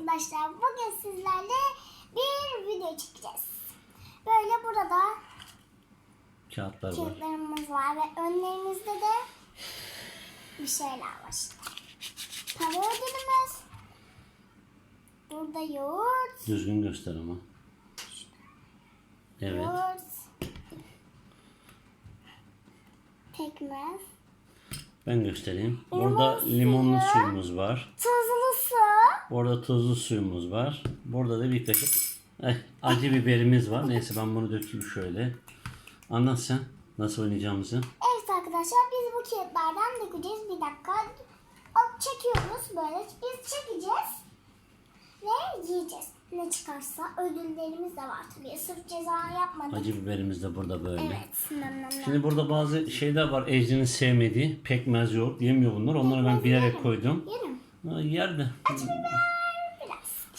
arkadaşlar. Bugün sizlerle bir video çekeceğiz. Böyle burada Kağıtlar var. kağıtlarımız var ve önlerimizde de bir şeyler var işte. Para ödülümüz. Burada yoğurt. Düzgün göster ama. Evet. Yoğurt. Pekmez. Ben göstereyim. Burada limonlu suyumuz var. Tuzlu. Burada tuzlu suyumuz var. Burada da bir kaşık eh, acı biberimiz var. Neyse ben bunu dökeyim şöyle. Anlat sen nasıl oynayacağımızı. Evet arkadaşlar biz bu kağıtlardan dökeceğiz. Bir dakika. Hop, çekiyoruz böyle. Biz çekeceğiz. Ve yiyeceğiz. Ne çıkarsa ödüllerimiz de var tabii. Sırf ceza yapmadık. Acı biberimiz de burada böyle. Evet. Nam nam nam. Şimdi burada bazı şeyler var Ecrin'in sevmediği. Pekmez yoğurt yemiyor bunlar. Onları ben bilerek koydum. Yerim. Ha, yer de. Biraz.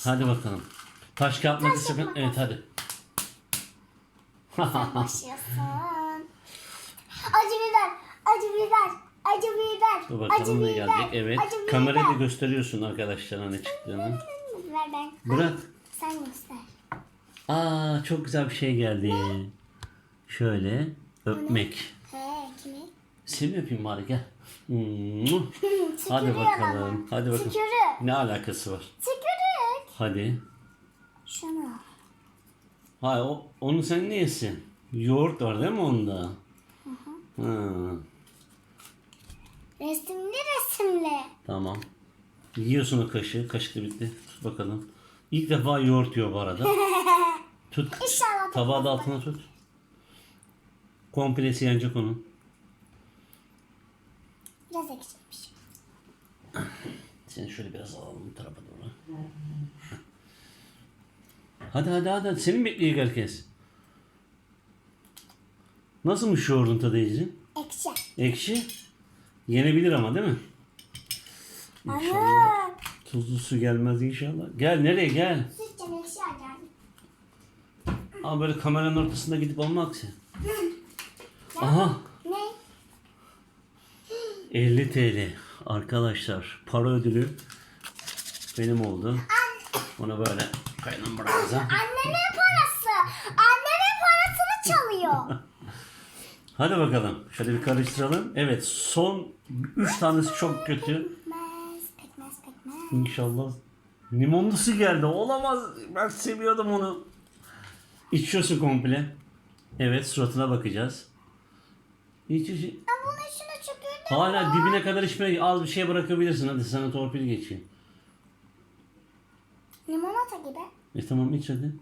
Hadi bakalım. Taş kağıt makas yapın. Evet hadi. Başlasın. Acı biber. Acı biber. Acı biber. Dur acı bakalım ne biber. gelecek. Evet. Acı biber. Kamerayı da gösteriyorsun arkadaşlar ne çıktığını. Ver ben. Bırak. Sen göster. Aa çok güzel bir şey geldi. Şöyle öpmek. He kimi? Seni öpeyim bari gel. Hadi Tükürüyor bakalım. ama. Hadi bakalım. Tükürük. Ne alakası var? Tükürük. Hadi. Şunu. Hayır o, onu sen ne yesin? Yoğurt var değil mi onda? Ha, Resimli resimli. tamam. Yiyorsun o kaşığı. Kaşık da bitti. Tut bakalım. İlk defa yoğurt yiyor bu arada. Tut. İnşallah Tabağı da altına tut. Komplesi yanacak onun. Biraz ekşiymiş. Seni şöyle biraz alalım bu tarafa doğru. Hadi hadi hadi. Seni bekliyor herkes. Nasılmış yoğurdun tadı Ecrin? Ekşi. Ekşi. Yenebilir ama değil mi? İnşallah. Ana. Tuzlu su gelmez inşallah. Gel nereye gel. Sütçen ekşi acayip. Ama böyle kameranın ortasında gidip olmak sen. Aha Ne? 50 TL. Arkadaşlar para ödülü benim oldu. Onu böyle kaynan bırakacağım. Annemin parası. Annemin parasını çalıyor. Hadi bakalım. Şöyle bir karıştıralım. Evet son 3 tanesi çok kötü. pekmez, pekmez, pekmez. İnşallah. Limonlu su geldi. Olamaz. Ben seviyordum onu. İçiyorsun komple. Evet suratına bakacağız. İç iç. Ben çökürdüm. Hala dibine kadar içmeye az bir şey bırakabilirsin. Hadi sana torpil geçeyim. Limonata gibi. E tamam iç hadi.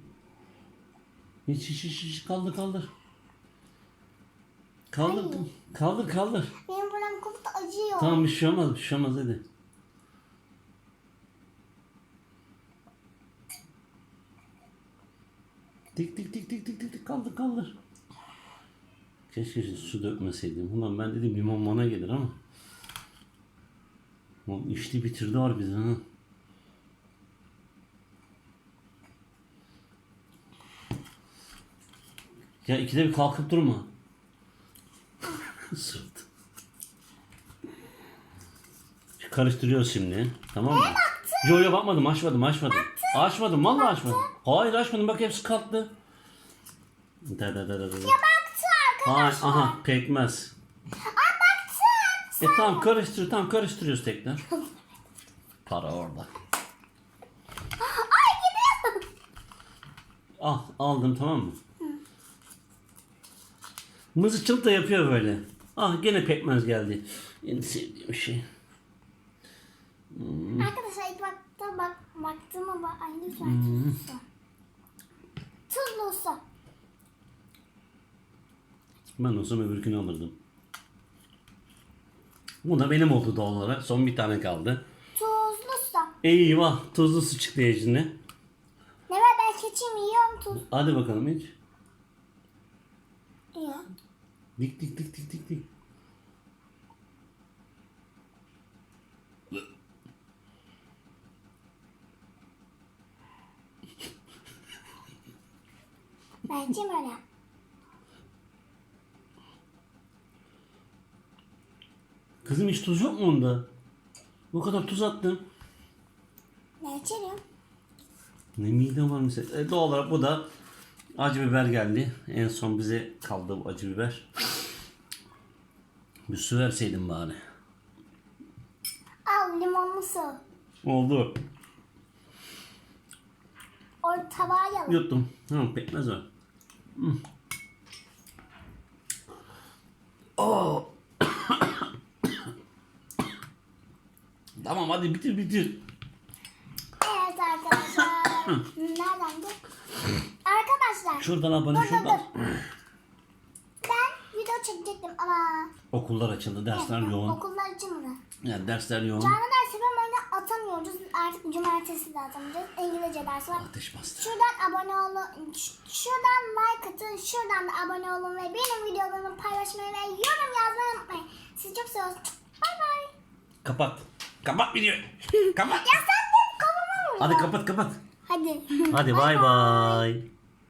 İç iç iç, iç. Kaldır kaldır. Kaldır. Kaldır kaldır. Benim buram koptu acıyor. Tamam bir şey olmaz bir şey olmaz hadi. Tik tik tik tik tik tik kaldır kaldır. Keşke su dökmeseydim. Ulan ben dedim limon bana gelir ama. Ulan içti bitirdi var bizi ha. Ya ikide bir kalkıp durma. Sırt. Karıştırıyoruz şimdi. Tamam mı? Yo yo bakmadım açmadım açmadım. Açmadım vallahi açmadım. Hayır açmadım bak hepsi kalktı. Da da da da da. Baktı Ay, arkadaşlar. aha pekmez. Ay baktı. E tamam karıştır tamam karıştırıyoruz tekrar. Para orada. Ay gidiyor. Al aldım tamam mı? Mızıkçılık da yapıyor böyle. Ah gene pekmez geldi. En sevdiğim şey. Arkadaşlar ilk baktım bak baktığıma bak ay lütfen tuzlu su. Tuzlu su. Ben olsam öbürkünü alırdım. Bu da benim oldu doğal olarak. Son bir tane kaldı. Tuzlu su. Eyvah tuzlu su çıktı Ecrin'e. Ne var ben keçim yiyorum tuz. Hadi bakalım iç. Yiyor. Dik dik dik dik dik dik. Bence böyle. Kızım hiç tuz yok mu onda? Bu kadar tuz attım. Ben içerim. Ne midem var mesela. E, doğal olarak bu da acı biber geldi. En son bize kaldı bu acı biber. Bir su verseydin bari. Al limonlu su. Oldu. O tabağa yalın. Yuttum. Tamam pekmez var. Hmm. Oo. Tamam hadi bitir bitir. Evet arkadaşlar. Nereden de? Arkadaşlar. Şuradan abone Dur dur şuradan. dur. Ben video çekecektim ama Okullar açıldı, dersler yoğun. okullar açılmadı. Yani dersler yoğun. Canlı dersi ben oyunu atamıyoruz. Artık cumartesi de atamayacağız. İngilizce ders var. Ateş bastı. Şuradan abone olun. Şuradan like atın. Şuradan da abone olun ve benim videolarımı paylaşmayı ve yorum yazmayı unutmayın. Sizi çok seviyoruz. Bay bay. Kapat. Kapat videoyu. kapat. Ya sen de kafama vur. Hadi kapat kapat. Hadi. Hadi bay bay.